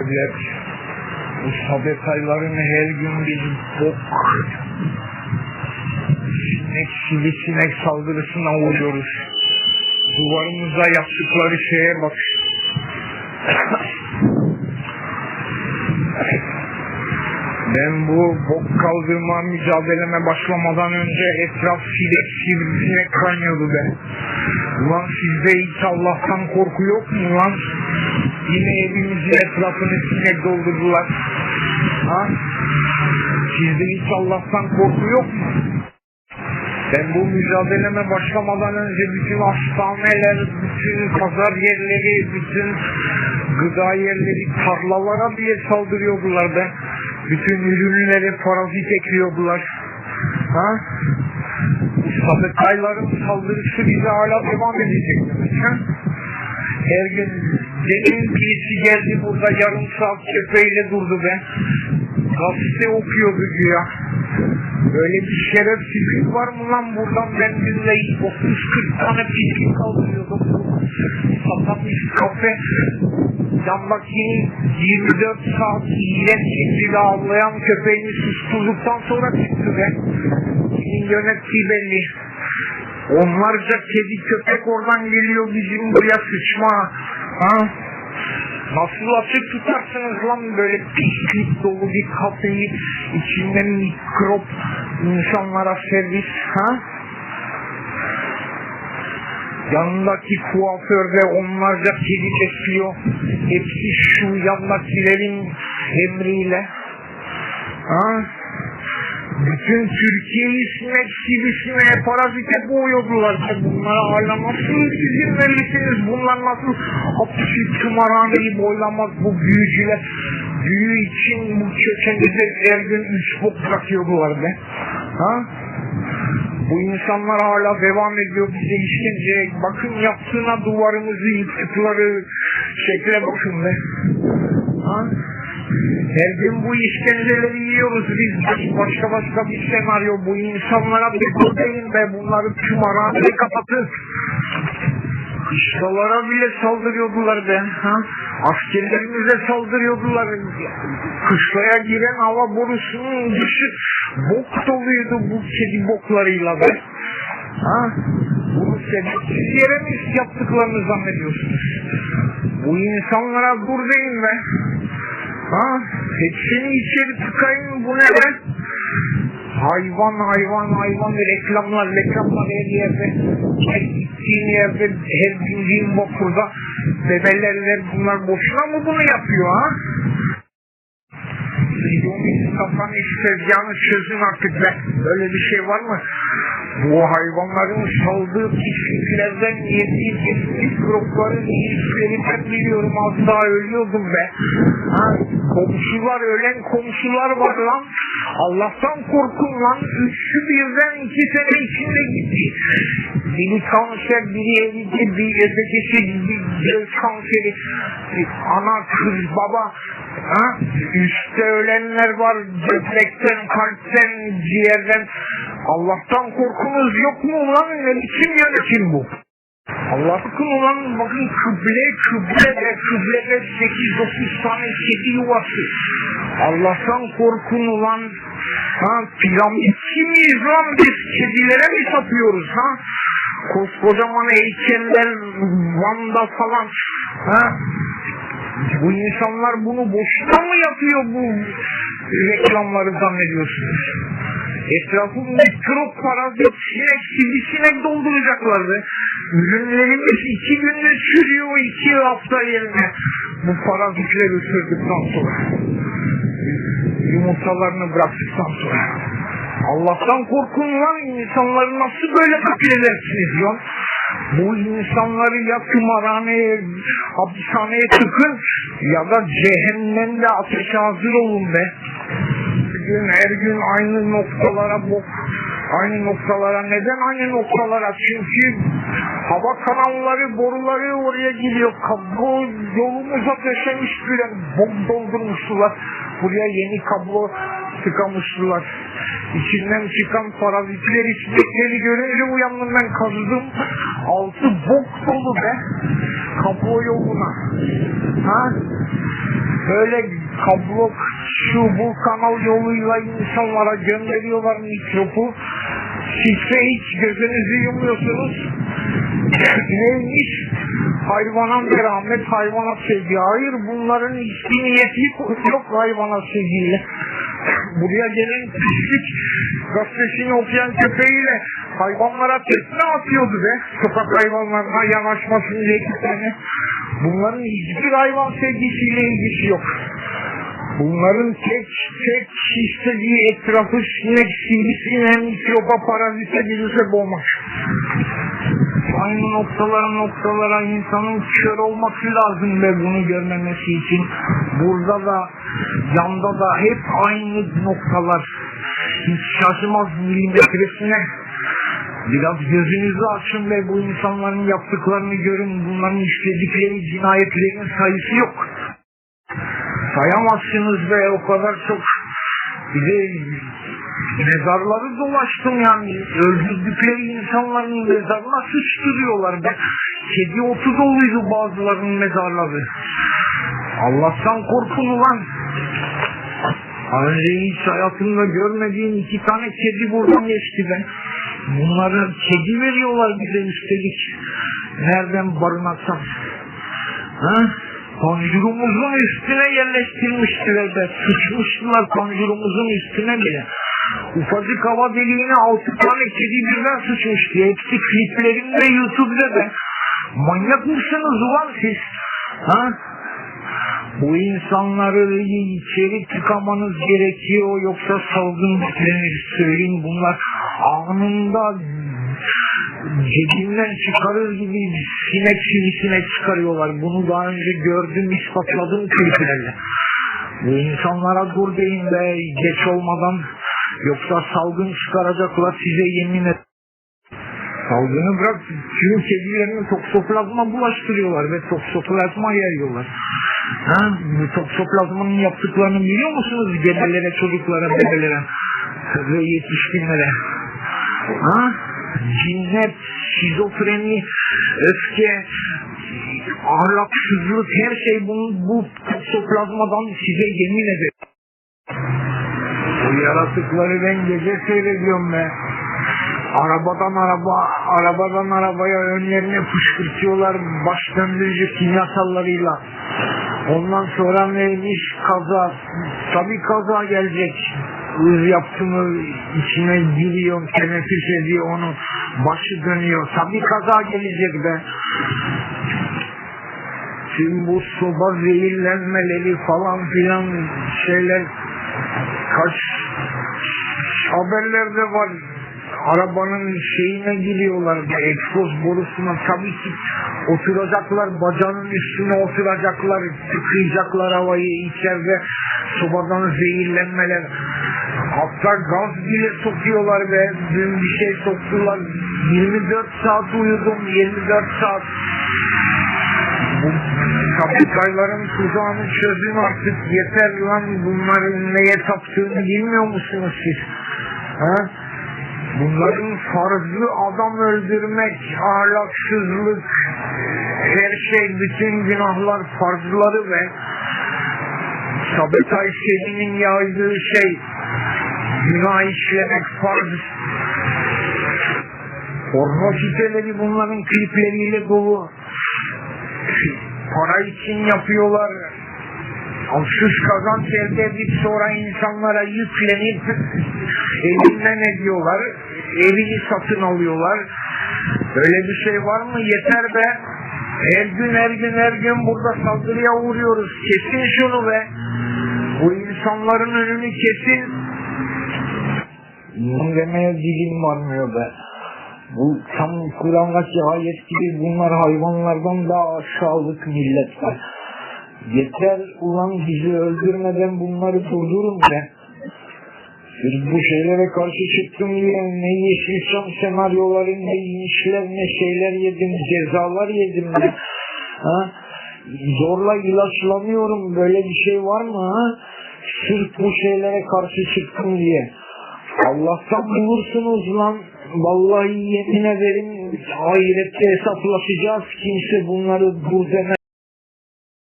Evet. Bu sabetayların her gün bir bok sinek, sivrisinek saldırısına uğruyoruz. Duvarımıza yaptıkları şeye bak. Ben bu bok kaldırma mücadeleme başlamadan önce etraf sinek sivrisinek kaynıyordu be. Ulan sizde hiç Allah'tan korku yok mu lan? Yine evimizin etrafını sinek doldurdular. Ha? Sizde hiç Allah'tan korku yok mu? Ben bu mücadeleme başlamadan önce bütün hastaneler, bütün pazar yerleri, bütün gıda yerleri, tarlalara bile saldırıyordular be. Bütün ürünlere parazit ekliyordular. Ha? Sabıkayların saldırısı bize hala devam edecek ha? Her gün demin birisi geldi burada yarım saat köpeğiyle durdu be. Gazete okuyordu güya. Böyle bir şerefsizlik var mı lan buradan ben günde 30-40 tane pislik kaldırıyordum. Satanmış kafe yandaki 24 saat iğrenç şekilde avlayan köpeğini susturduktan sonra çıktı be. Kimin yönettiği belli. Onlarca kedi köpek oradan geliyor bizim buraya sıçma. Ha? Nasıl açık tutarsınız lan böyle pislik dolu bir kafeyi içinde mikrop insanlara servis ha? Yanındaki kuaförde onlarca kedi besliyor. Hepsi şu yandakilerin emriyle. Ha? Bütün Türkiye'yi sinek sivrisineğe parazite boğuyordular. Bunlara hala nasıl izin verirsiniz? Bunlar nasıl hapisi tımarhaneyi boylamaz bu büyücüler? Büyü için bu köşenize her gün üç bok bırakıyordular be. Ha? Bu insanlar hala devam ediyor bize işkence. Bakın yaptığına duvarımızı yıktıkları şekle bakın be. Her gün bu işkenceleri yiyoruz biz. Başka başka bir senaryo. Bu insanlara bir buradayım be. Bunları tüm araziye kapatın. Kışlalara bile saldırıyordular be. Ha? Askerlerimize saldırıyordular. Kışlaya giren hava borusunun dışı bok doluydu bu kedi boklarıyla be. Ha? Bunu sebepsiz yere mi yaptıklarını zannediyorsunuz? Bu insanlara buradayım be. Ha? Hepsini içeri tıkayın bu ne be? Hayvan hayvan hayvan reklamlar reklamlar her yerde. Her gittiğin yerde her bindiğin vapurda bebelerler bunlar boşuna mı bunu yapıyor ha? Kafanı tezgahını çözün artık be. Böyle bir şey var mı? Bu hayvanların saldığı pisliklerden yediği mikropların iyiliklerinden biliyorum az daha ölüyordum be. Ha, komşular ölen komşular var lan. Allah'tan korkun lan. Üçü birden iki sene içinde gitti. Biri kanser, biri eridi, biri ötekisi bir göz kanseri. Ana, kız, baba. Ha? Üstte ölenler var. Böbrekten, kalpten, ciğerden. Allah'tan korkunuz yok mu ulan? Ne biçim yönetim bu? Allah'ın ulan bakın kıble kıble ve kıblede 8-9 tane kedi yuvası. Allah'tan korkun ulan. Ha piramitçi miyiz lan biz kedilere mi sapıyoruz ha? Koskocaman heykeller Van'da falan. Ha? Bu insanlar bunu boşuna mı yapıyor bu reklamları zannediyorsunuz? Etrafı mikrop parazit sinek sivrisinek dolduracaklardı. Ürünlerimiz iki günde sürüyor iki hafta yerine. Bu parazitleri ısırdıktan sonra. Yumurtalarını bıraktıktan sonra. Allah'tan korkun lan insanları nasıl böyle katledersiniz lan? Bu insanları ya kumarhaneye, hapishaneye tıkın ya da cehennemde ateşe hazır olun be. Gün her gün aynı noktalara bok, aynı noktalara. Neden aynı noktalara? Çünkü hava kanalları, boruları oraya gidiyor. Kablo yolumuza döşemiş bile bok doldurmuşlar. Buraya yeni kablo tıkamışlar. İçinden çıkan parazitleri, çiçekleri görünce uyandım ben kazıdım. Altı bok dolu be. Kablo yoluna. Ha? böyle kablo şu bu kanal yoluyla insanlara gönderiyorlar mikrobu. Sizse hiç gözünüzü yumuyorsunuz. Neymiş? Hayvana merhamet, hayvana sevgi. Hayır bunların hiçbir niyeti yok hayvana sevgiyle. Buraya gelen pislik gazetesini okuyan köpeğiyle hayvanlara tekme atıyordu be. Sokak hayvanlarına yanaşmasın diye iki tane. Bunların hiçbir hayvan sevgisiyle ilgisi yok. Bunların tek tek istediği etrafı sinek sivrisiyle mikroba parazite virüse boğmak. Aynı noktalara noktalara insanın kör olması lazım ve bunu görmemesi için. Burada da yanda da hep aynı noktalar. Hiç şaşmaz milimetresine. Biraz gözünüzü açın ve bu insanların yaptıklarını görün. Bunların işledikleri cinayetlerin sayısı yok. Sayamazsınız ve o kadar çok bir de mezarları dolaştım yani. Öldürdükleri insanların mezarına sıçtırıyorlar be. Kedi otu doluydu bazılarının mezarları. Allah'tan korkun ulan. Önce hiç hayatımda görmediğim iki tane kedi buradan geçti be. Bunları kedi veriyorlar bize üstelik. Nereden barınaksam. Ha? Panjurumuzun üstüne yerleştirmiştiler be. Sıçmıştılar panjurumuzun üstüne bile. Ufacık hava deliğine altı tane kedi birden sıçmıştı. Hepsi kliplerinde YouTube'da be. Manyak mısınız ulan siz? Ha? Bu insanları içeri tıkamanız gerekiyor yoksa salgın beklenir. Söyleyin bunlar anında cebinden çıkarır gibi sinek sivisine çıkarıyorlar. Bunu daha önce gördüm, ispatladım kliplerle. Bu insanlara dur deyin be geç olmadan yoksa salgın çıkaracaklar size yemin et. Salgını bırak tüm kedilerini toksoplazma bulaştırıyorlar ve toksoplazma yayıyorlar. Ha? Bu toksoplazmanın yaptıklarını biliyor musunuz? Gebelere, çocuklara, bebelere ve yetişkinlere. Ha? Cinnet, şizofreni, öfke, ahlaksızlık her şey bunu, bu toksoplazmadan size yemin ederim. Bu yaratıkları ben gece seyrediyorum be. Arabadan araba, arabadan arabaya önlerine fışkırtıyorlar baş döndürücü kimyasallarıyla. Ondan sonra neymiş kaza, tabii kaza gelecek. Hız yaptı mı içine giriyor, teneffüs ediyor onu, başı dönüyor. Tabii kaza gelecek be. Tüm bu soba zehirlenmeleri falan filan şeyler kaç haberlerde var arabanın şeyine giriyorlar bu egzoz borusuna tabii ki oturacaklar bacanın üstüne oturacaklar tıkayacaklar havayı içeride sobadan zehirlenmeler hatta gaz bile sokuyorlar ve dün bir şey soktular 24 saat uyudum 24 saat bu kapitayların tuzağını çözün artık yeter lan bunların neye taptığını bilmiyor musunuz siz? Ha? Bunların farzı adam öldürmek, ahlaksızlık, her şey, bütün günahlar farzları ve Sabitay Selim'in yazdığı şey, günah işlemek farz. Porno siteleri bunların klipleriyle dolu. Para için yapıyorlar. Alsız kazanç elde edip sonra insanlara yüklenip evinden ediyorlar. Evini satın alıyorlar. Böyle bir şey var mı? Yeter be. Her gün her gün her gün burada saldırıya uğruyoruz. Kesin şunu be. Bu insanların önünü kesin. İnan demeye dilim varmıyor be. Bu tam Kur'an'daki ayet gibi bunlar hayvanlardan daha aşağılık milletler. Yeter ulan bizi öldürmeden bunları durdurun be. Siz bu şeylere karşı çıktım diye ne Yeşilçam senaryoları ne inişler ne şeyler yedim cezalar yedim ben. Ha? Zorla ilaçlanıyorum böyle bir şey var mı ha? Sırf bu şeylere karşı çıktım diye. Allah'tan bulursunuz lan. Vallahi yemin ederim ahirette hesaplaşacağız. Kimse bunları dur demez.